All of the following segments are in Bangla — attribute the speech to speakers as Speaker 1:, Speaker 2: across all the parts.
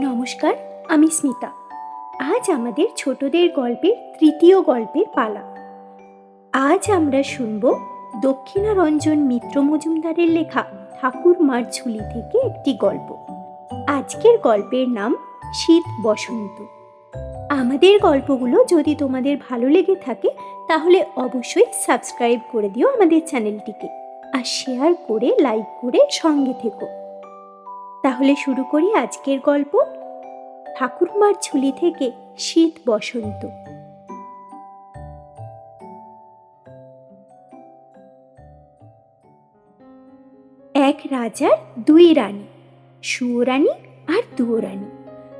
Speaker 1: নমস্কার, আমি স্মিতা। আজ আমাদের ছোটদের গল্পের তৃতীয় গল্পের পালা। আজ আমরা শুনব দক্ষিণারঞ্জন মিত্র মজুমদারের লেখা ঠাকুরমার ঝুলি থেকে একটি গল্প। আজকের গল্পের নাম শীত বসন্ত। আমাদের গল্পগুলো যদি তোমাদের ভালো লেগে থাকে, তাহলে অবশ্যই সাবস্ক্রাইব করে দিও আমাদের চ্যানেলটিকে। আর শেয়ার করে, লাইক করে সঙ্গে থেকো। তাহলে শুরু করি আজকের গল্প? ঠাকুরমার ঝুলি থেকে শীত বসন্ত। এক রাজার দুই রানী, সুয়োরানী আর দুয়োরানী।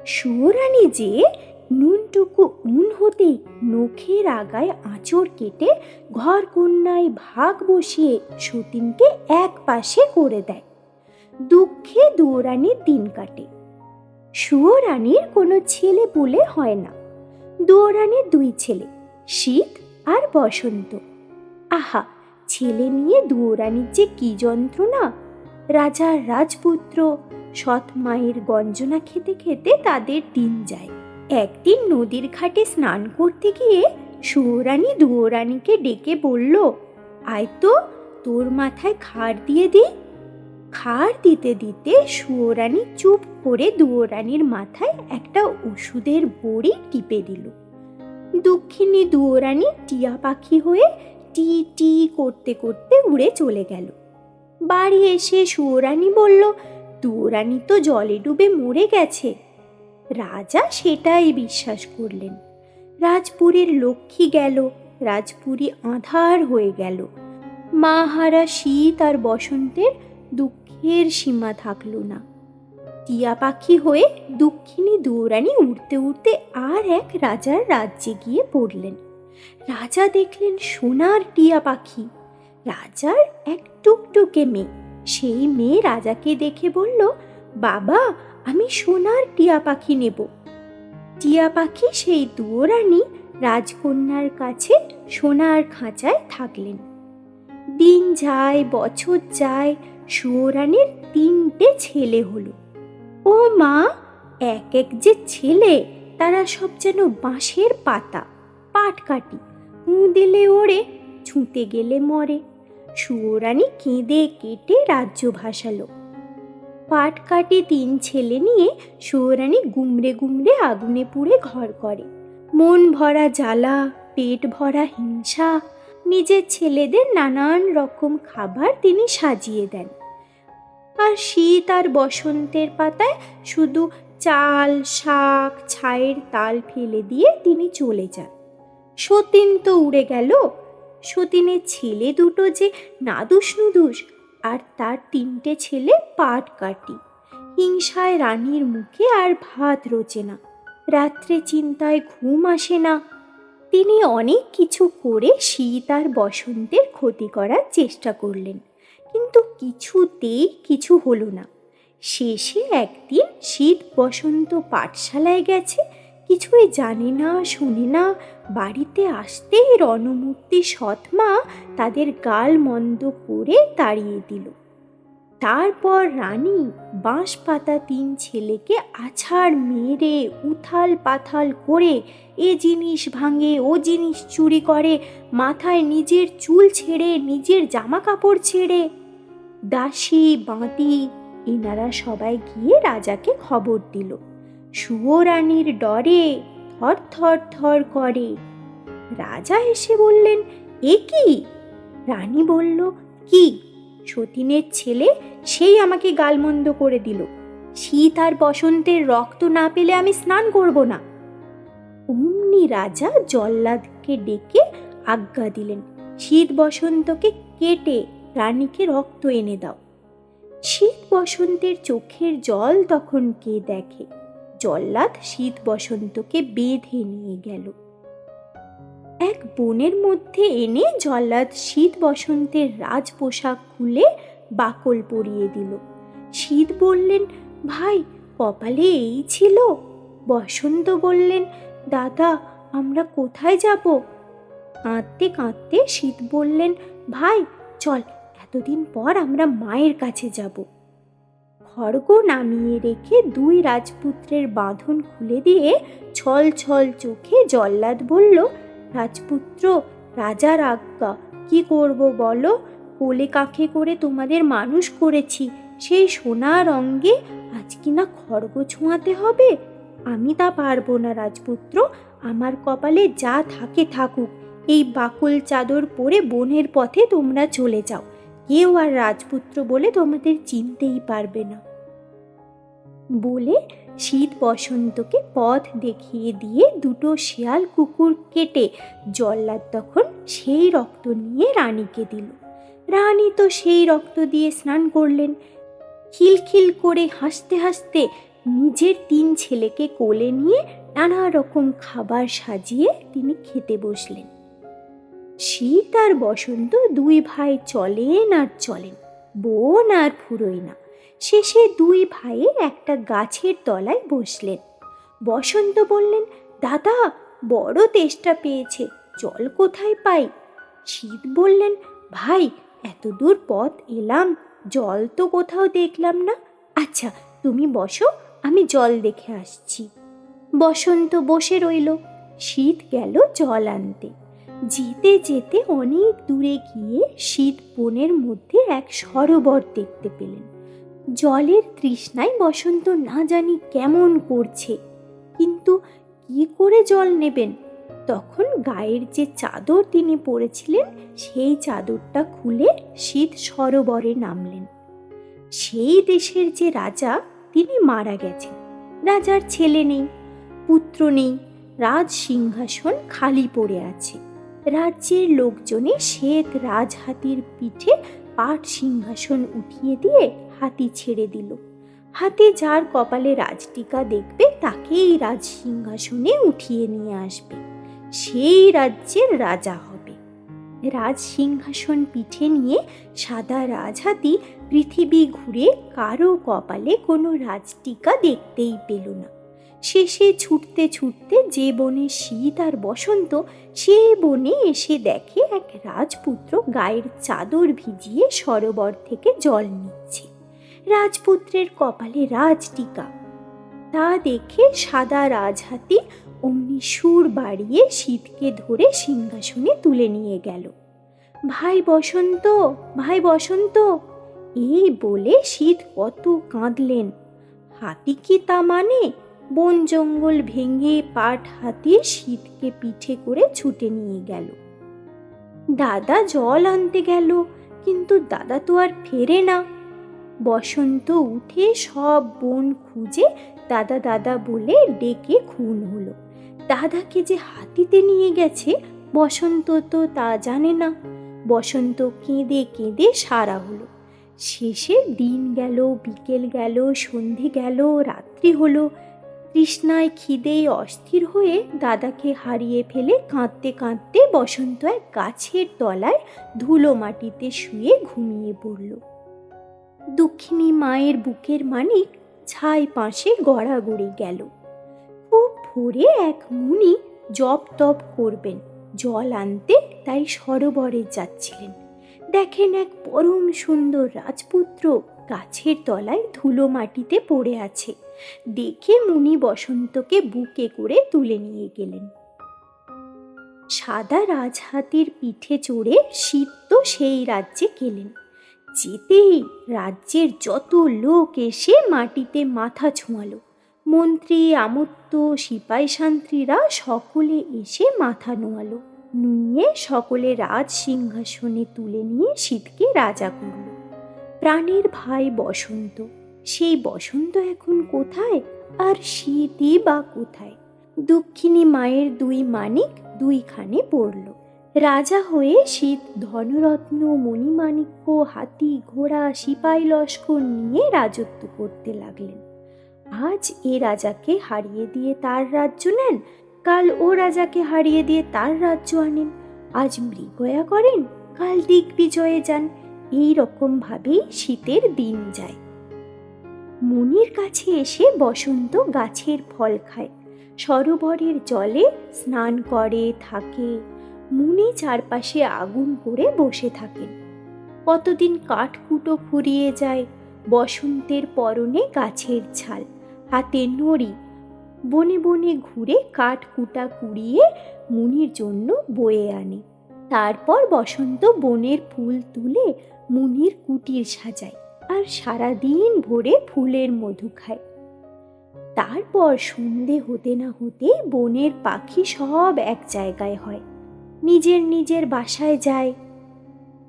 Speaker 1: সুয়োরানী যে নুনটুকু উন হতে নখের আগায় আঁচড় কেটে ঘর কন্যায় ভাগ বসিয়ে সতীনকে এক পাশে করে দেয়। দুঃখে দুয়োরানীর দিন কাটে। সুয়োরানীর কোনো ছেলে পুলে হয় না। দুয়োরানির দুই ছেলে, শীত আর বসন্ত। আহা, ছেলে নিয়ে দুয়োরানীর যে কি যন্ত্রণা! রাজার রাজপুত্র সৎ মায়ের গঞ্জনা খেতে খেতে তাদের দিন যায়। একদিন নদীর ঘাটে স্নান করতে গিয়ে সুয়োরানী দুয়োরানীকে ডেকে বলল, আয় তো, তোর মাথায় খাড় দিয়ে দিই খাড় দিতে দিতে সুয়োরানী চুপ করে দুয়োরানীর মাথায় একটা ওষুধের বড়ি টিপে দিল। দুঃখিনী দুয়োরানী টিয়া পাখি হয়ে টি টি করতে করতে উড়ে চলে গেল। বাড়ি এসে সুয়োরানী বলল, দুয়োরানী তো জলে ডুবে মরে গেছে। রাজা সেটাই বিশ্বাস করলেন। রাজপুরীর লক্ষ্মী গেল, রাজপুরী আধার হয়ে গেল। মা হারা শীত আর বসন্তের দুঃখের সীমা থাকল না। টিয়া পাখি হয়ে দুঃখিনী দুয়োরানী উড়তে উড়তে আর এক রাজার রাজ্যে গিয়ে পড়লেন। রাজা দেখলেন সোনার টিয়া পাখি। রাজার এক টুকটুকে মেয়ে। সেই মেয়ে রাজাকে দেখে বলল, বাবা, আমি সোনার টিয়া পাখি নেব। টিয়া পাখি সেই দুয়োরানী রাজকন্যার কাছে সোনার খাঁচায় থাকলেন। দিন যায়, বছর যায় সুয়োরানীর তিনটে ছেলে হলো। ও মা, এক এক যে ছেলে, তারা সব যেন বাঁশের পাতা, পাট কাটি হুঁ দিলে ওড়ে, ছুঁতে গেলে মরে। সুয়োরানী কেঁদে কেটে রাজ্য ভাসালো। পাট কাটি তিন ছেলে নিয়ে সুয়োরানী গুমড়ে গুমড়ে আগুনে পুড়ে ঘর করে। মন ভরা জ্বালা, পেট ভরা হিংসা নিজের ছেলেদের নানান রকম খাবার তিনি সাজিয়ে দেন। আর শীত আর বসন্তের পাতায় শুধু চাল, শাক ছায়ের তাল ফেলে দিয়ে তিনি চলে যান। সতীন তো উড়ে গেল। সতীনের ছেলে দুটো যে নাদুস নুদুস আর তার তিনটে ছেলে পাট কাটি হিংসায় রানীর মুখে আর ভাত রোচে না। রাত্রে চিন্তায় ঘুম আসে না। তিনি অনেক কিছু করে শীত আর বসন্তের ক্ষতি করার চেষ্টা করলেন। কিন্তু কিছুতেই কিছু হলো না। শেষে একদিন শীত বসন্ত পাঠশালায় গেছে, কিছুই জানে না, শোনে না, বাড়িতে আসতেই রণমূর্তি সৎমা তাদের গাল মন্দ করে তাড়িয়ে দিল। তারপর রানী বাঁশ পাতা তিন ছেলেকে আছাড় মেরে উথাল পাথাল করে এ জিনিস ভাঙে, ও জিনিস চুরি করে, মাথায় নিজের চুল ছেড়ে, নিজের জামা কাপড় ছেড়ে। দাসী বাঁতি এনারা সবাই গিয়ে রাজাকে খবর দিল। সুয়োরানীর ডরে থর থর থর করে। রাজা এসে বললেন, এ কি? রানী বলল, কি? সতীনের ছেলে সেই আমাকে গালমন্দ করে দিল। শীত আর বসন্তের রক্ত না পেলে আমি স্নান করব না। অমনি রাজা জল্লাদকে ডেকে আজ্ঞা দিলেন, শীত বসন্তকে কেটে রানীকে রক্ত এনে দাও। শীত বসন্তের চোখের জল তখন কে দেখে? জল্লাদ শীত বসন্তকে বেঁধে নিয়ে গেল। বনের মধ্যে এনে জল্লাদ শীত বসন্তের রাজ পোশাক খুলে বাকল পরিয়ে দিল। শীত বললেন, ভাই, কপালে এই ছিল? বসন্ত বললেন, দাদা, আমরা কোথায় যাব? কাঁদতে কাঁদতে শীত বললেন, ভাই, চল, এতদিন পর আমরা মায়ের কাছে যাব। খড়গ নামিয়ে রেখে দুই রাজপুত্রের বাঁধন খুলে দিয়ে ছল ছল চোখে জল্লাদ বলল রাজপুত্র রাজার আজ্ঞা। কি করব বলো? কোলে কাখে করে তোমাদের মানুষ করেছি। সেই সোনার অঙ্গে আজ কি না খড়গ ছোঁয়াতে হবে? আমি তা পারব না রাজপুত্র। আমার কপালে যা থাকে থাকুক। এই বাকুল চাদর পরে বনের পথে তোমরা চলে যাও। কেউ আর রাজপুত্র বলে তোমাদের চিনতেই পারবে না। বলে শীত বসন্তকে পথ দেখিয়ে দিয়ে দুটো শিয়াল কুকুর কেটে জল্লাদ তখন সেই রক্ত নিয়ে রানীকে দিল। রানী তো সেই রক্ত দিয়ে স্নান করলেন। খিলখিল করে হাসতে হাসতে নিজের তিন ছেলেকে কোলে নিয়ে নানা রকম খাবার সাজিয়ে তিনি খেতে বসলেন। শীত আর বসন্ত দুই ভাই চলেন আর চলেন, বোন আর ফুরোয় না। শেষে দুই ভাইয়ে একটা গাছের তলায় বসলেন। বসন্ত বললেন, দাদা, বড় তেষ্টা পেয়েছে, জল কোথায় পাই? শীত বললেন, ভাই এত দূর পথ এলাম, জল তো কোথাও দেখলাম না। আচ্ছা তুমি বসো, আমি জল দেখে আসছি। বসন্ত বসে রইল। শীত গেল জল আনতে। যেতে যেতে অনেক দূরে গিয়ে শীত বনের মধ্যে এক সরোবর দেখতে পেলেন। জলের তৃষ্ণায় বসন্ত না জানি কেমন করছে। কিন্তু কি করে জল নেবেন? তখন গায়ের যে চাদর তিনি পরেছিলেন, সেই চাদরটা খুলে শীত সরোবরে নামলেন। সেই দেশের যে রাজা, তিনি মারা গেছেন। রাজার ছেলে নেই, পুত্র নেই, রাজ সিংহাসন খালি পড়ে আছে। রাজ্যের লোকজনে শ্বেত রাজহাতির পিঠে পাট সিংহাসন উঠিয়ে দিয়ে হাতি ছেড়ে দিল। হাতি যার কপালে রাজটিকা দেখবে, তাকেই রাজ সিংহাসনে উঠিয়ে নিয়ে আসবে। সেই রাজ্যের রাজা হবে। রাজ সিংহাসন পিঠে নিয়ে সাদা রাজহাতি পৃথিবী ঘুরে কারও কপালে কোনো রাজটিকা দেখতেই পেল না। শেষে ছুটতে ছুটতে যে বনে শীত আর বসন্ত, সে বনে এসে দেখে এক রাজপুত্র গায়ের চাদর ভিজিয়ে সরোবর থেকে জল নিচ্ছে। রাজপুত্রের কপালে রাজটিকা তা দেখে সাদা রাজহাতি অমনি সুর বাড়িয়ে শীতকে ধরে সিংহাসনে তুলে নিয়ে গেল। ভাই বসন্ত ভাই বসন্ত, এই বলে শীত কত কাঁদলেন। হাতি কি তা মানে? বন জঙ্গল ভেঙে পাট হাতিয়ে শীতকে পিঠে করে ছুটে নিয়ে গেল। দাদা জল আনতে গেল, কিন্তু দাদা তো আর ফেরে না। বসন্ত উঠে সব বন খুঁজে দাদা দাদা বলে ডেকে খুন হলো। দাদাকে যে হাতিতে নিয়ে গেছে, বসন্ত তো তা জানে না। বসন্ত কেঁদে কেঁদে সারা হলো। শেষে দিন গেল, বিকেল গেল, সন্ধে গেল, রাত্রি হলো। তৃষ্ণায় খিদেই অস্থির হয়ে দাদাকে হারিয়ে ফেলে কাঁদতে কাঁদতে বসন্ত এক গাছের তলায় ধুলো মাটিতে শুয়ে ঘুমিয়ে পড়ল। দুঃখিনী মায়ের বুকের মানিক ছাই পাশে গড়াগড়ি গেল। খুব ভোরে এক মুনি জপ তপ করবেন, জল আনতে তাই সরোবরে যাচ্ছিলেন। দেখেন এক পরম সুন্দর রাজপুত্র গাছের তলায় ধুলো মাটিতে পড়ে আছে। দেখে মুনি বসন্তকে বুকে করে তুলে নিয়ে গেলেন। সাদা রাজহাতির পিঠে চড়ে শীত তো সেই রাজ্যে গেলেন। যেতেই রাজ্যের যত লোক এসে মাটিতে মাথা ছোঁয়ালো মন্ত্রী, আমত্ত, সিপাই শান্ত্রীরা সকলে এসে মাথা নোয়ালো। নুয়ে সকলে রাজ সিংহাসনে তুলে নিয়ে শীতকে রাজা করল। প্রাণের ভাই বসন্ত, সেই বসন্ত এখন কোথায় আর শীতই বা কোথায়? দুঃখিনী মায়ের দুই মানিক দুইখানে পড়ল। রাজা হয়ে শীত, ধনরত্ন, মণিমাণিক্য, হাতি, ঘোড়া সিপাই লস্কর নিয়ে রাজত্ব করতে লাগলেন। আজ এ রাজাকে হারিয়ে দিয়ে তার রাজ্য নেন। কাল ও রাজাকে হারিয়ে দিয়ে তার রাজ্য আনেন। আজ মৃগয়া করেন, কাল দিগ্বিজয়ে যান। এই রকম ভাবেই শীতের দিন যায়। মুনির কাছে এসে বসন্ত গাছের ফল খায়। সরোবরের জলে স্নান করে, থাকে। মুনি চারপাশে আগুন করে বসে থাকেন। কতদিন কাঠকুটো ফুরিয়ে যায়, বসন্তের পরনে গাছের ছাল, হাতে নড়ি, বনে বনে ঘুরে কাঠ কুটা কুড়িয়ে মুনির জন্য বয়ে আনে। তারপর বসন্ত বনের ফুল তুলে মুনির কুটির সাজায় আর সারাদিন ভরে ফুলের মধু খায়। তারপর সন্ধে হতে না হতে বনের পাখি সব এক জায়গায় হয়। নিজের নিজের বাসায় যায়।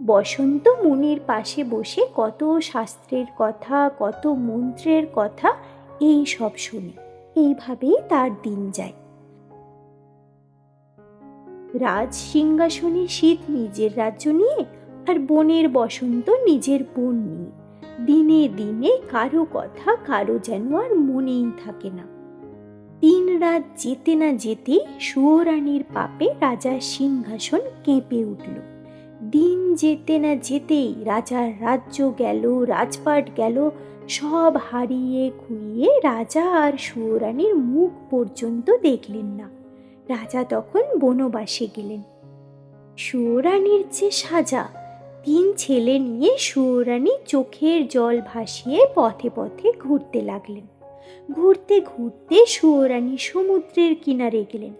Speaker 1: বসন্ত মুনির পাশে বসে কত শাস্ত্রের কথা, কত মন্ত্রের কথা, এই সব শুনে। এইভাবেই তার দিন যায়। রাজ সিংহাসনে শীত নিজের রাজ্য নিয়ে আর বনের বসন্ত নিজের বোন নিয়ে। দিনে দিনে কারও কথা, কারও যেন আর মনেই থাকে না। তিন রাত যেতে না যেতে সুয়রানীর পাপে রাজার সিংহাসন কেঁপে উঠল। দিন যেতে না যেতেই রাজার রাজ্য গেল, রাজপাট গেল, সব হারিয়ে খুইয়ে রাজা আর সুয়রানীর মুখ পর্যন্ত দেখলেন না। রাজা তখন বনবাসে গেলেন। সুয়রানীর যে সাজা, তিন ছেলে নিয়ে সুয়রানী চোখের জল ভাসিয়ে পথে পথে ঘুরতে লাগলেন। ঘুরতে ঘুরতে সুয়রানী সমুদ্রের কিনারে গেলেন।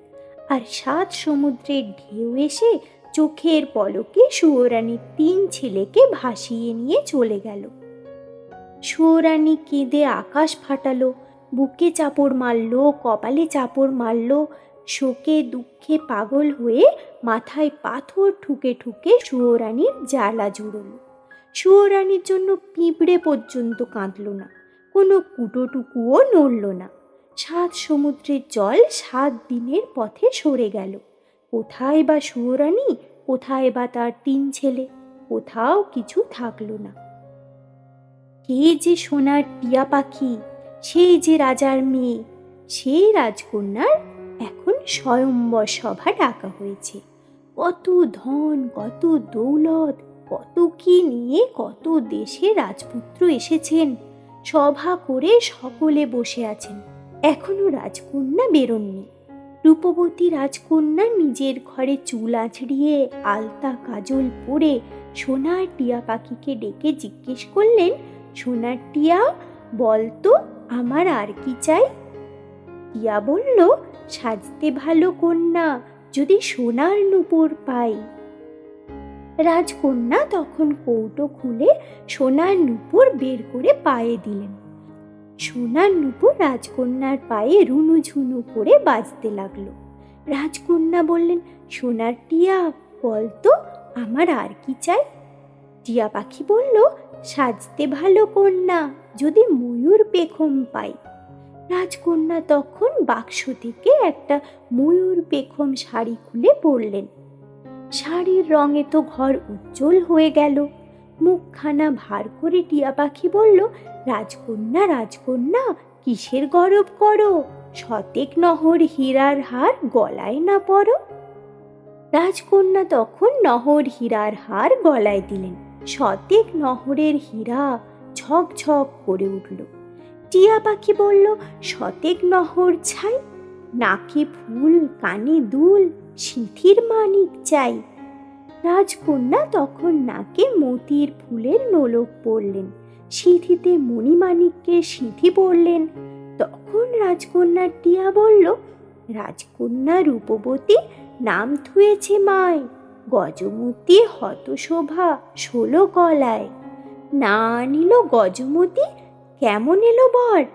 Speaker 1: আর সাত সমুদ্রের ঢেউ এসে চোখের পলকে সুয়রানীর তিন ছেলেকে ভাসিয়ে নিয়ে চলে গেল। সুয়রানী কেঁদে আকাশ ফাটালো, বুকে চাপড় মারল, কপালে চাপড় মারল, শোকে দুঃখে পাগল হয়ে মাথায় পাথর ঠুকে ঠুকে সুয়রানীর জ্বালা জুড়ল। সুয়রানীর জন্য পিঁপড়ে পর্যন্ত কাঁদল না। কোনো কুটোটুকুও নড়ল না। সাত সমুদ্রের জল সাত দিনের পথে সরে গেল। কোথায় বা সুয়রানী, কোথায় বা তার তিন ছেলে, কোথাও কিছু থাকল না। কে যে সোনার টিয়া পাখি সেই যে রাজার মেয়ে সেই রাজকন্যার এখন স্বয়ম্বর সভা ডাকা হয়েছে। কত ধন, কত দৌলত, কত কি নিয়ে কত দেশে রাজপুত্র এসেছেন। সভা করে সকলে বসে আছেন। এখনও রাজকন্যা বেরোননি। রূপবতী রাজকন্যা নিজের ঘরে চুল আছড়িয়ে আলতা কাজল পরে সোনার টিয়া পাখিকে ডেকে জিজ্ঞেস করলেন, সোনার টিয়া বলতো আমার আর কি চাই? টিয়া বলল, সাজতে ভালো কন্যা, যদি সোনার নূপুর পাই। রাজকন্যা তখন কৌটো খুলে সোনার নূপুর বের করে পায়ে দিলেন। সোনার নূপুর রাজকন্যার পায়ে রুনু ঝুনু করে বাজতে লাগল। রাজকন্যা বললেন, সোনার টিয়া বলতো আমার আর কি চাই? টিয়া পাখি বলল, সাজতে ভালো কন্যা, যদি ময়ূর পেখম পাই। রাজকন্যা তখন বাক্স থেকে একটা ময়ূর পেখম শাড়ি খুলে পরলেন। শাড়ির রঙে তো ঘর উজ্জ্বল হয়ে গেল। মুখখানা ভার করে টিয়া পাখি বলল, রাজকন্যা রাজকন্যা, কিসের গরব করো? শতেক নহর হীরার হার গলায় না পড়ো? রাজকন্যা তখন নহর হীরার হার গলায় দিলেন। শতেক নহরের হীরা ঝকঝক করে উঠল। টিয়া পাখি বলল শতেক নহর ছাই, নাকে ফুল, কানে দুল সিঁথির মানিক চাই। রাজকন্যা তখন নাকে মতির ফুলের নোলক পরলেন। সিঁথিতে মণিমাণিককে সিঁথি পরলেন। তখন রাজকন্যার টিয়া বলল, রাজকন্যা রূপবতী, নাম থুয়েছে মায়। গজমতি হতশোভা ষোলো কলায় না নিল গজমতি, কেমন এলো বর?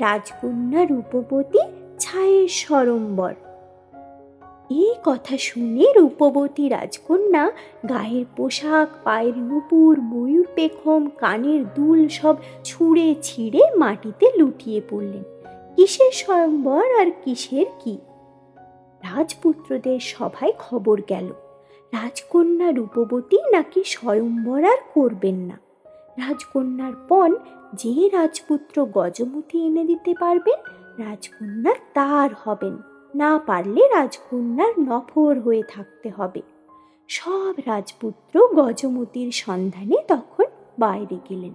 Speaker 1: রাজকন্যা রূপবতী, ছায়ের সরম্বর। এই কথা শুনে রূপবতী রাজকন্যা গায়ের পোশাক, পায়ের নুপুর, ময়ূর পেখম, কানের দুল সব ছুঁড়ে ছিঁড়ে মাটিতে লুটিয়ে পড়লেন। কিসের স্বয়ম্বর আর কিসের কি? রাজপুত্রদের সভায় খবর গেল। রাজকন্যা রূপবতী নাকি স্বয়ম্বর আর করবেন না। রাজকন্যার পণ যে রাজপুত্র গজমতি এনে দিতে পারবেন, রাজকন্যা তার হবেন। না পারলে রাজকন্যার নফর হয়ে থাকতে হবে। সব রাজপুত্র গজমতির সন্ধানে তখন বাইরে গেলেন।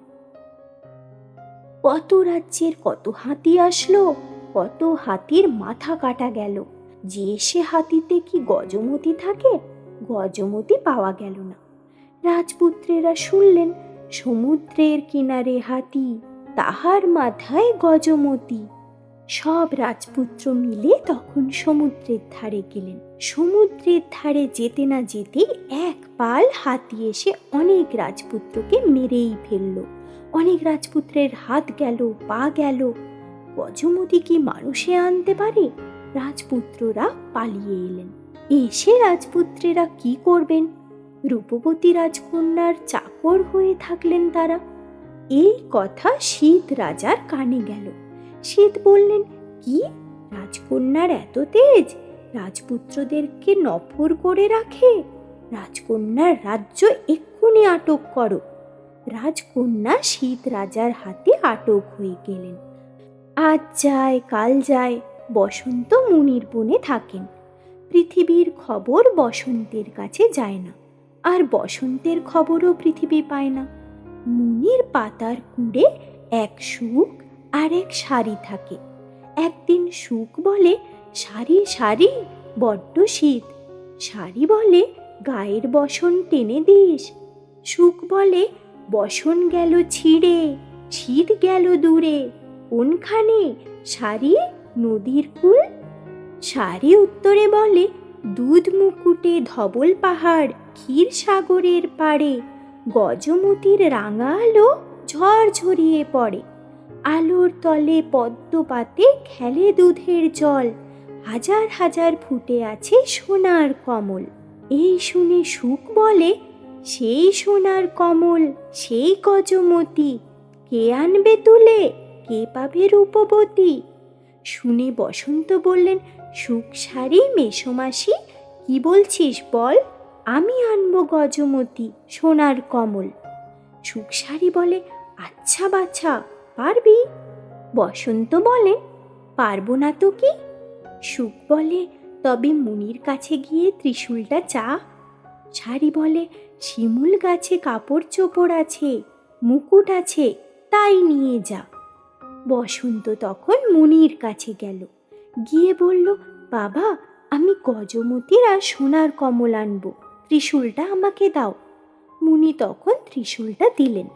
Speaker 1: কত রাজ্যের কত হাতি আসলো, কত হাতির মাথা কাটা গেল। যে সে হাতিতে কি গজমতি থাকে, গজমতি পাওয়া গেল না। রাজপুত্রেরা শুনলেন, সমুদ্রের কিনারে হাতি, তাহার মাথায় গজমতি। সব রাজপুত্র মিলে তখন সমুদ্রের ধারে গেলেন। সমুদ্রের ধারে যেতে না যেতেই এক পাল হাতি এসে অনেক রাজপুত্রকে মেরেই ফেলল। অনেক রাজপুত্রের হাত গেল, পা গেল। গজমতি কি মানুষে আনতে পারে? রাজপুত্ররা পালিয়ে এলেন। এসে রাজপুত্রেরা কি করবেন? রূপবতী রাজকন্যার চাকর হয়ে থাকলেন তারা। এই কথা শীত রাজার কানে গেল। শীত বললেন, কি? রাজকন্যার এত তেজ? রাজপুত্রদেরকে নফর করে রাখে? রাজকন্যার রাজ্য এক্ষুনি আটক করো। রাজকন্যা শীত রাজার হাতে আটক হয়ে গেলেন। আজ যায়, কাল যায়, বসন্ত মুনির বনে থাকেন। পৃথিবীর খবর বসন্তের কাছে যায় না, আর বসন্তের খবরও পৃথিবী পায় না। মুনির পাতার কুড়ে এক সুখ আর এক শাড়ি থাকে। একদিন সুখ বলে, শাড়ি শাড়ি, বড্ড শীত। শাড়ি বলে, গায়ের বসন টেনে দিস। সুখ বলে, বসন গেল ছিঁড়ে, শীত গেল দূরে, কোনখানে শাড়ি, নদীর কুল? শাড়ি উত্তরে বলে, দুধ মুকুটে ধবল পাহাড়, ক্ষীর সাগরের পাড়ে, গজমতির রাঙা আলো ঝড় ঝরিয়ে পড়ে। আলোর তলে পদ্ম পাতে খেলে দুধের জল। হাজার হাজার ফুটে আছে সোনার কমল। এই শুনে সুখ বলে, সেই সোনার কমল, সেই গজমতি। কে আনবে তুলে, কে পাবে রূপবতী? শুনে বসন্ত বললেন, সুখ শাড়ি মেসোমাসি কি বলছিস বল? আমি আনব গজমতি, সোনার কমল। সুখ শাড়ি বলে আচ্ছা বাছা পারবি? বসন্ত বলে, পারব না তো কি? সুখ বলে, তবে মুনির কাছে গিয়ে ত্রিশূলটা চা। শাড়ি বলে শিমুল গাছে কাপড় চোপড় আছে, মুকুট আছে, তাই নিয়ে যা। বসন্ত তখন মুনির কাছে গেল। গিয়ে বলল, বাবা, আমি গজমতির আর সোনার কমল আনব, ত্রিশূলটা আমাকে দাও। মুনি তখন ত্রিশূলটা দিলেন।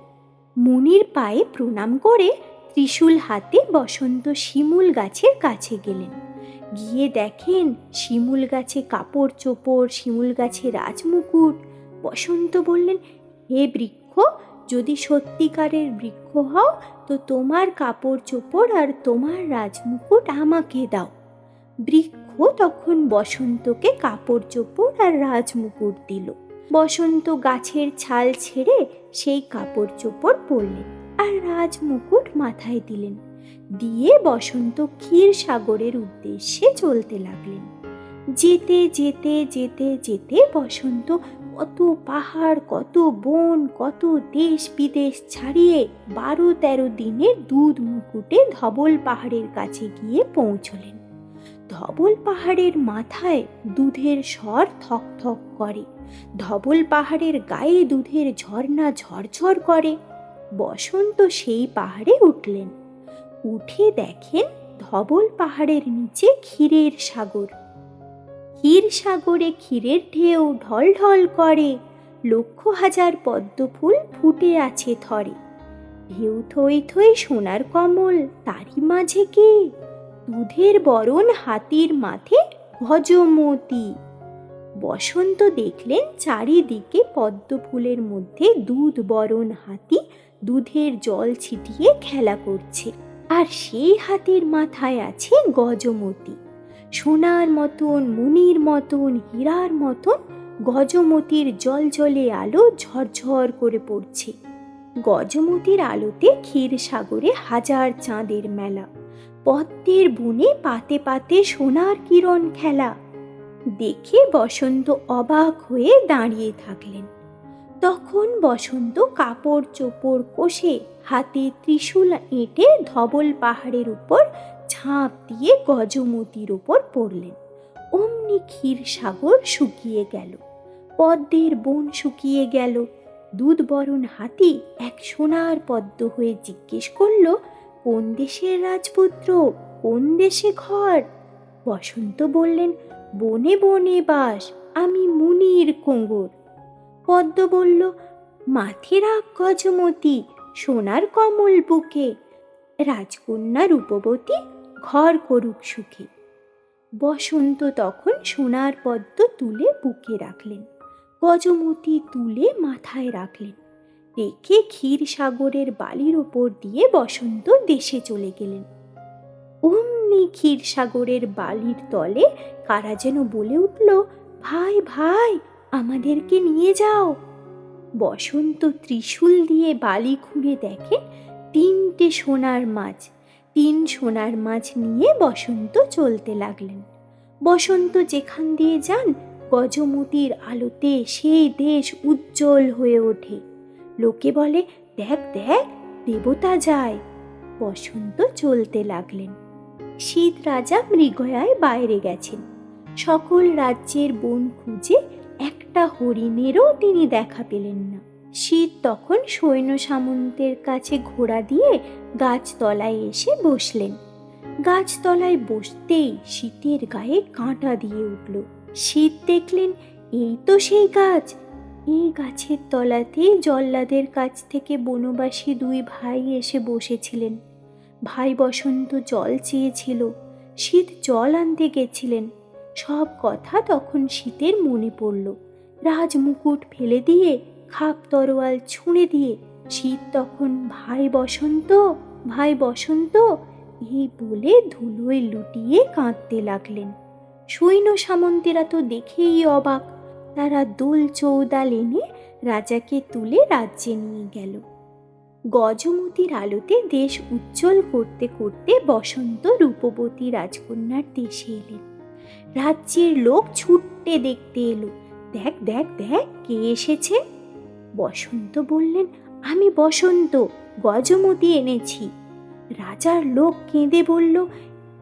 Speaker 1: মুনির পায়ে প্রণাম করে ত্রিশূল হাতে বসন্ত শিমুল গাছের কাছে গেলেন। গিয়ে দেখেন শিমুল গাছে কাপড় চোপড়, শিমুল গাছে রাজমুকুট। বসন্ত বললেন, হে বৃক্ষ, যদি সত্যিকারের বৃক্ষ হও, তো তোমার কাপড় চোপড় আর তোমার রাজমুকুট আমাকে দাও। বৃক্ষ তখন বসন্তকে কাপড় চোপড় আর রাজমুকুট দিল। বসন্ত গাছের ছাল ছেড়ে সেই কাপড় চোপড় পরলেন আর রাজমুকুট মাথায় দিলেন। দিয়ে বসন্ত ক্ষীর সাগরের উদ্দেশ্যে চলতে লাগলেন। যেতে যেতে যেতে যেতে বসন্ত কত পাহাড়, কত বন, কত দেশ বিদেশ ছাড়িয়ে বারো তেরো দিনের দুধ মুকুটে ধবল পাহাড়ের কাছে গিয়ে পৌঁছলেন। ধবল পাহাড়ের মাথায় দুধের স্বর থক থক করে। ধবল পাহাড়ের গায়ে দুধের ঝর্ণা ঝরঝর করে। বসন্ত সেই পাহাড়ে উঠলেন। উঠে দেখেন ধবল পাহাড়ের নিচে ক্ষীরের সাগর। ক্ষীর সাগরে ক্ষীরের ঢেউ ঢল ঢল করে। লক্ষ হাজার পদ্ম ফুল ফুটে আছে থরে। ঢেউ থই থই সোনার কমল, তারই মাঝে কে? দুধের বরণ হাতির মাথে ভজমতি। বসন্ত দেখলেন চারিদিকে পদ্ম ফুলের মধ্যে দুধ বরণ হাতি দুধের জল ছিটিয়ে খেলা করছে। আর সেই হাতির মাথায় আছে গজমতি। সোনার মতন, মুনির মতন, হীরার মতন গজমতির জল জলে আলো ঝরঝর করে পড়ছে। গজমতির আলোতে ক্ষীর সাগরে হাজার চাঁদের মেলা। পদ্মের বনে পাতে পাতে সোনার কিরণ খেলা। দেখে বসন্ত অবাক হয়ে দাঁড়িয়ে থাকলেন। তখন বসন্ত কাপড় চোপড় কষে হাতে ত্রিশূল এঁটে ধবল পাহাড়ের উপর ঝাঁপ দিয়ে গজমতির উপর পড়লেন। অমনি ক্ষীর সাগর শুকিয়ে গেল। পদ্মের বন শুকিয়ে গেল। দুধ বরণ হাতি এক সোনার পদ্ম হয়ে জিজ্ঞেস করল কোন দেশের রাজপুত্র, কোন দেশে ঘর? বসন্ত বললেন, বনে বনে বাস, আমি মুনির কোঙ্গর। পদ্ম বলল মাথে রাখ গজমতি, সোনার কমল বুকে রাজকন্যা রূপবতী ঘর করুক সুখে। বসন্ত তখন সোনার পদ্ম তুলে বুকে রাখলেন, গজমতি তুলে মাথায় রাখলেন। রেখে ক্ষীর সাগরের বালির ওপর দিয়ে বসন্ত দেশে চলে গেলেন। অমনি ক্ষীর সাগরের বালির তলে কারা যেন বলে উঠল, ভাই ভাই, আমাদেরকে নিয়ে যাও। বসন্ত ত্রিশূল দিয়ে বালি খুঁড়ে দেখেন তিনটে সোনার মাছ, তিন সোনার মাছ নিয়ে বসন্ত চলতে লাগলেন। বসন্ত যেখান দিয়ে যান, গজমতির আলোতে সেই দেশ উজ্জ্বল হয়ে ওঠে। লোকে বলে, দেখ দেখ, দেবতা যায়। বসন্ত চলতে লাগলেন। শীত রাজা মৃগয়ায় বাইরে গেছেন। সকল রাজ্যের বন খুঁজে একটা হরিণেরও তিনি দেখা পেলেন না। শীত তখন সৈন্য সামন্তের কাছে ঘোড়া দিয়ে গাছতলায় এসে বসলেন। গাছতলায় বসতেই শীতের গায়ে কাঁটা দিয়ে উঠল। শীত দেখলেন, এই তো সেই গাছ এই গাছের তলাতে জল্লাদের কাছ থেকে বনবাসী দুই ভাই এসে বসেছিলেন। ভাই বসন্ত জল চেয়েছিল, শীত জল আনতে গেছিলেন। সব কথা তখন শীতের মনে পড়ল। রাজমুকুট ফেলে দিয়ে, খাপ তরোয়াল ছুঁড়ে দিয়ে, শীত তখন, ভাই বসন্ত ভাই বসন্ত, এই বলে ধুলোয় লুটিয়ে কাঁদতে লাগলেন। সৈন্য সামন্তেরা তো দেখেই অবাক। তারা দোল চৌদাল এনে রাজাকে তুলে রাজ্যে নিয়ে গেল। গজমতির আলোতে দেশ উজ্জ্বল করতে করতে বসন্ত রূপবতী রাজকন্যার দেশে এলেন রাজ্যের লোক ছুটতে দেখতে এলো। দেখ দেখ দেখ, কে এসেছে? বসন্ত বললেন, আমি বসন্ত, গজমতি এনেছি। রাজার লোক কেঁদে বলল,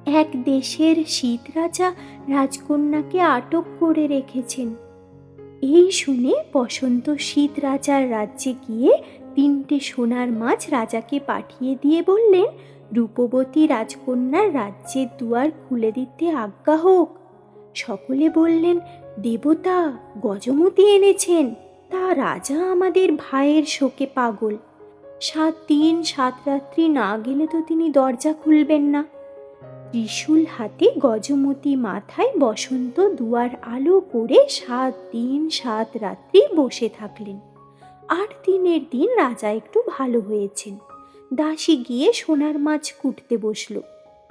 Speaker 1: এক দেশের শীত রাজা রাজকন্যাকে আটক করে রেখেছেন। এই শুনে বসন্ত শীত রাজার রাজ্যে গিয়ে তিনটে সোনার মাছ রাজাকে পাঠিয়ে দিয়ে বললেন, রূপবতী রাজকন্যার রাজ্যের দুয়ার খুলে দিতে আজ্ঞা হোক। সকলে বললেন, দেবতা গজমতি এনেছেন, তা রাজা আমাদের ভাইয়ের শোকে পাগল। সাত দিন, সাত রাত্রি না গেলে তো তিনি দরজা খুলবেন না। ত্রিশূল হাতে গজমতি মাথায় বসন্ত দুয়ার আলো করে সাত দিন সাত রাত্রি বসে থাকলেন। আট দিনের দিন রাজা একটু ভালো হয়েছেন। দাসী গিয়ে সোনার মাছ কুটতে বসল।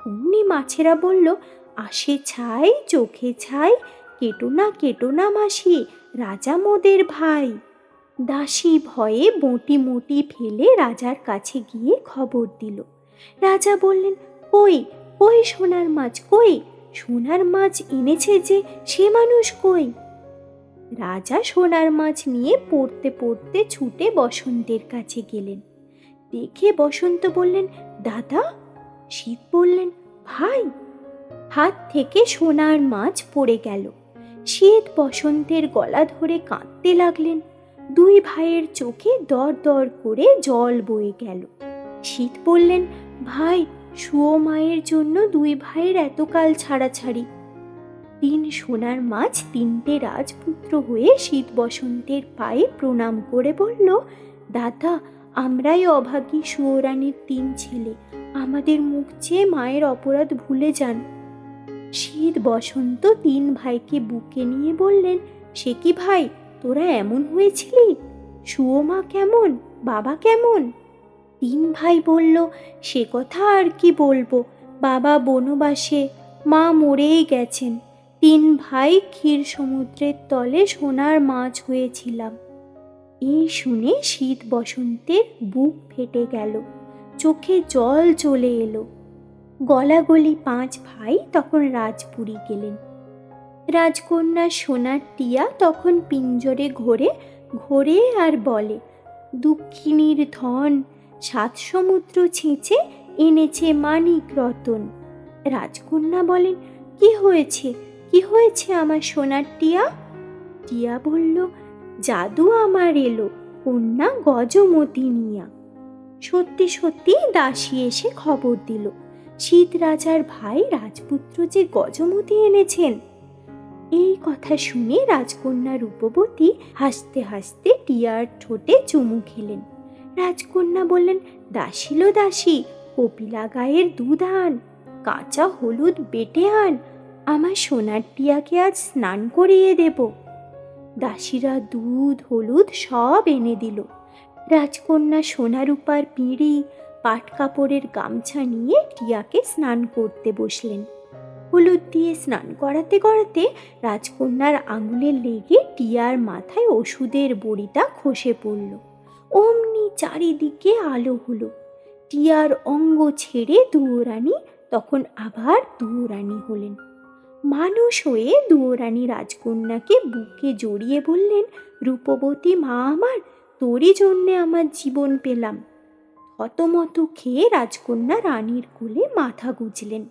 Speaker 1: অমনি মাছেরা বলল, আসে ছাই, চোখে ছাই, কেটো না কেটো না মাসি, রাজা মোদের ভাই। দাসী ভয়ে বঁটি মুটি ফেলে রাজার কাছে গিয়ে খবর দিল। রাজা বললেন কই কই সোনার মাছ, কই? সোনার মাছ এনেছে যে সে মানুষ কই? রাজা সোনার মাছ নিয়ে পড়তে পড়তে ছুটে বসন্তের কাছে গেলেন। দেখে বসন্ত বললেন, দাদা, শীত বললেন ভাই। হাত থেকে সোনার মাছ পড়ে গেল। শীত বসন্তের গলা ধরে কাঁদতে লাগলেন। দুই ভাইয়ের চোখে দর দর করে জল বয়ে গেল। শীত বললেন, ভাই সুও মায়ের জন্য দুই ভাইয়ের এতকাল ছাড়াছাড়ি। তিন সোনার মাছ তিনটে রাজপুত্র হয়ে শীত বসন্তের পায়ে প্রণাম করে বলল, দাদা, আমরাই অভাগী সুয়োরানীর তিন ছেলে। আমাদের মুখ চেয়ে মায়ের অপরাধ ভুলে যান। শীত বসন্ত তিন ভাইকে বুকে নিয়ে বললেন, সে কি ভাই? তোরা এমন হয়েছিলি? সুয়মা কেমন? বাবা কেমন? তিন ভাই বলল, সে কথা আর কি বলব? বাবা বনবাসে, মা মরেই গেছেন। তিন ভাই ক্ষীর সমুদ্রের তলে সোনার মাছ হয়েছিলাম। এই শুনে শীত বসন্তের বুক ফেটে গেল। চোখে জল চলে এলো। গলাগলি পাঁচ ভাই তখন রাজপুরী গেলেন। রাজকন্যা সোনার টিয়া তখন পিঞ্জরে ঘোরে ঘোরে আর বলে, দুঃখিনীর ধন সাত সমুদ্র ছেঁচে এনেছে মানিক রতন। রাজকন্যা বলেন, কি হয়েছে? কি হয়েছে আমার সোনার টিয়া? টিয়া বলল, জাদু আমার এলো, কন্যা গজমতি নিয়া। সত্যি সত্যি দাসী এসে খবর দিল, শীত রাজার ভাই রাজপুত্র যে গজমতি এনেছেন? এই কথা শুনে রাজকন্যা রূপবতী হাসতে হাসতে টিয়ার ঠোঁটে চুমু খেলেন। রাজকন্যা বললেন দাসিল দাসী, কপিলা গায়ের দুধ আন, কাঁচা হলুদ বেটে আন, আমার সোনার টিয়াকে আজ স্নান করিয়ে দেব। দাসীরা দুধ, হলুদ সব এনে দিল। রাজকন্যা সোনা রূপার পিঁড়ি, পাট কাপড়ের গামছা নিয়ে টিয়াকে স্নান করতে বসলেন। হলুদ দিয়ে স্নান করাতে করাতে রাজকন্যার আঙুলে লেগে টিয়ার মাথায় ওষুধের বড়িটা খসে পড়ল। অমনি চারিদিকে আলো হলো। টিয়ার অঙ্গ ছেড়ে দুয়োরানী তখন আবার দুয়োরানী হলেন। মানুষ হয়ে দুয়োরানী রাজকন্যাকে বুকে জড়িয়ে বললেন, রূপবতী মা আমার, তোরই জন্যে আমার জীবন পেলাম। হতমত খেয়ে রাজকন্যা রানীর কোলে মাথা গুজলেন।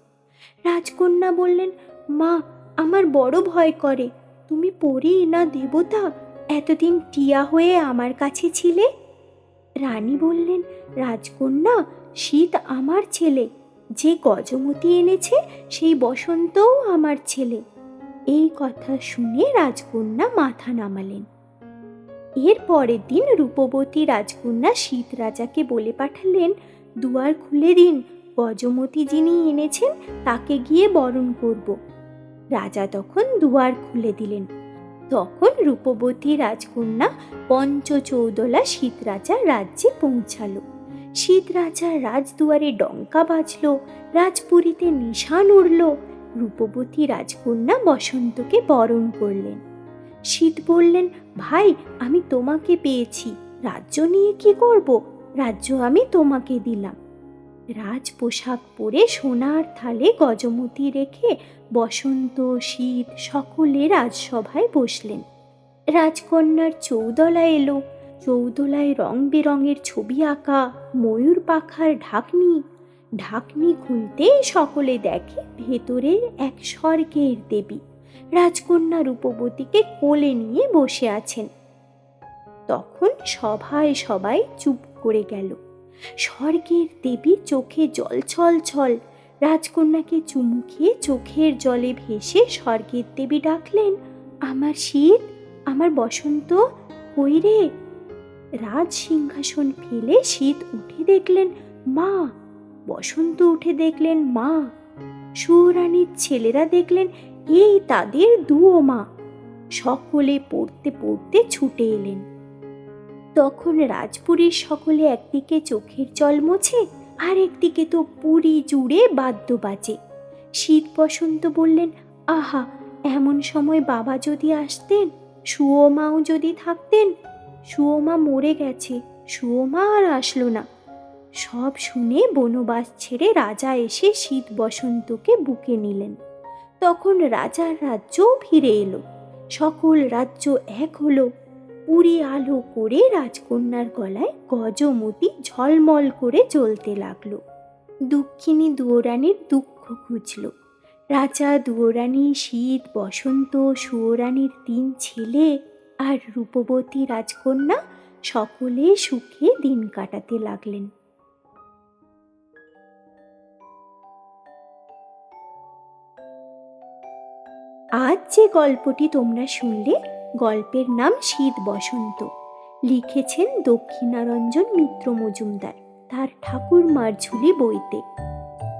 Speaker 1: রাজকন্যা বললেন, মা, আমার বড় ভয় করে। তুমি পড়ি না দেবতা? এতদিন টিয়া হয়ে আমার কাছে ছিলে? রানী বললেন, রাজকন্যা, শীত আমার ছেলে। যে গজমতি এনেছে, সেই বসন্তও আমার ছেলে। এই কথা শুনে রাজকন্যা মাথা নামালেন। এর পরের দিন রূপবতী রাজকন্যা শীত রাজাকে বলে পাঠালেন, দুয়ার খুলে দিন, গজমতি যিনি এনেছেন, তাকে গিয়ে বরণ করব। রাজা তখন দুয়ার খুলে দিলেন। তখন রূপবতী রাজকন্যা পঞ্চচৌদলা শীত রাজার রাজ্যে পৌঁছালো। শীত রাজার রাজদুয়ারে ডঙ্কা বাজলো, রাজপুরীতে নিশান উড়ল। রূপবতী রাজকন্যা বসন্তকে বরণ করলেন। শীত বললেন, ভাই, আমি তোমাকে পেয়েছি। রাজ্য নিয়ে কি করব? রাজ্য আমি তোমাকে দিলাম। রাজ পোশাক পরে সোনার থালে গজমতি রেখে বসন্ত, শীত সকলে রাজসভায় বসলেন। রাজকন্যার চৌদলা এলো। চৌদলায় রং বেরঙের ছবি আঁকা, ময়ূর পাখার ঢাকনি। ঢাকনি খুলতেই সকলে দেখে ভেতরের এক স্বর্গের দেবী। রাজকন্যা রূপবতীকে কোলে নিয়ে বসে আছেন। তখন সভায় সবাই চুপ করে গেল। স্বর্গের দেবী চোখে জল ছল ছল। রাজকন্যাকে চুমু খেয়ে চোখের জলে ভেসে স্বর্গের দেবী ডাকলেন, আমার শীত, আমার বসন্ত, কই রে? রাজ সিংহাসন ফেলে শীত উঠে দেখলেন মা, বসন্ত উঠে দেখলেন মা। সুরানীর ছেলেরা দেখলেন এই তাদের দুও মা। সকলে পড়তে পড়তে ছুটে এলেন। তখন রাজপুরীর সকলে একদিকে চোখের জল মোছে আর একদিকে তো পুরী জুড়ে বাদ্য বাজে। শীত বসন্ত বললেন, আহা, এমন সময় বাবা যদি আসতেন, সুয়মাও যদি থাকতেন, সুয়মা মরে গেছে, সুয়মা আর আসলো না। সব শুনে বনবাস ছেড়ে রাজা এসে শীত বসন্তকে বুকে নিলেন। তখন রাজার রাজ্যও ফিরে এলো। সকল রাজ্য এক হলো পুরী আলো করে রাজকন্যার গলায় গজমতি ঝলমল করে চলতে লাগল। দুঃখিনী দুয়োরানীর দুঃখ খুঁজল। রাজা দুয়োরানী, শীত, বসন্ত, সুয়োরানীর তিন ছেলে আর রূপবতী রাজকন্যা সকলে সুখে দিন কাটাতে লাগলেন। আজ যে গল্পটি তোমরা শুনলে গল্পের নাম শীত বসন্ত। লিখেছেন দক্ষিণারঞ্জন মিত্র মজুমদার, তার ঠাকুর মারঝুলি বইতে।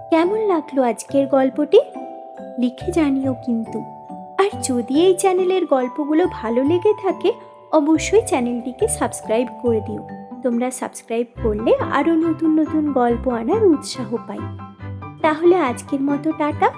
Speaker 1: কেমন লাগল আজকের গল্পটি? লিখে জানিও কিন্তু। আর যদি এই চ্যানেলের গল্পগুলো ভালো লেগে থাকে, অবশ্যই চ্যানেলটিকে সাবস্ক্রাইব করে দিও। তোমরা সাবস্ক্রাইব করলে আরও নতুন নতুন গল্প আনার উৎসাহ পাই। তাহলে আজকের মতো টাটা।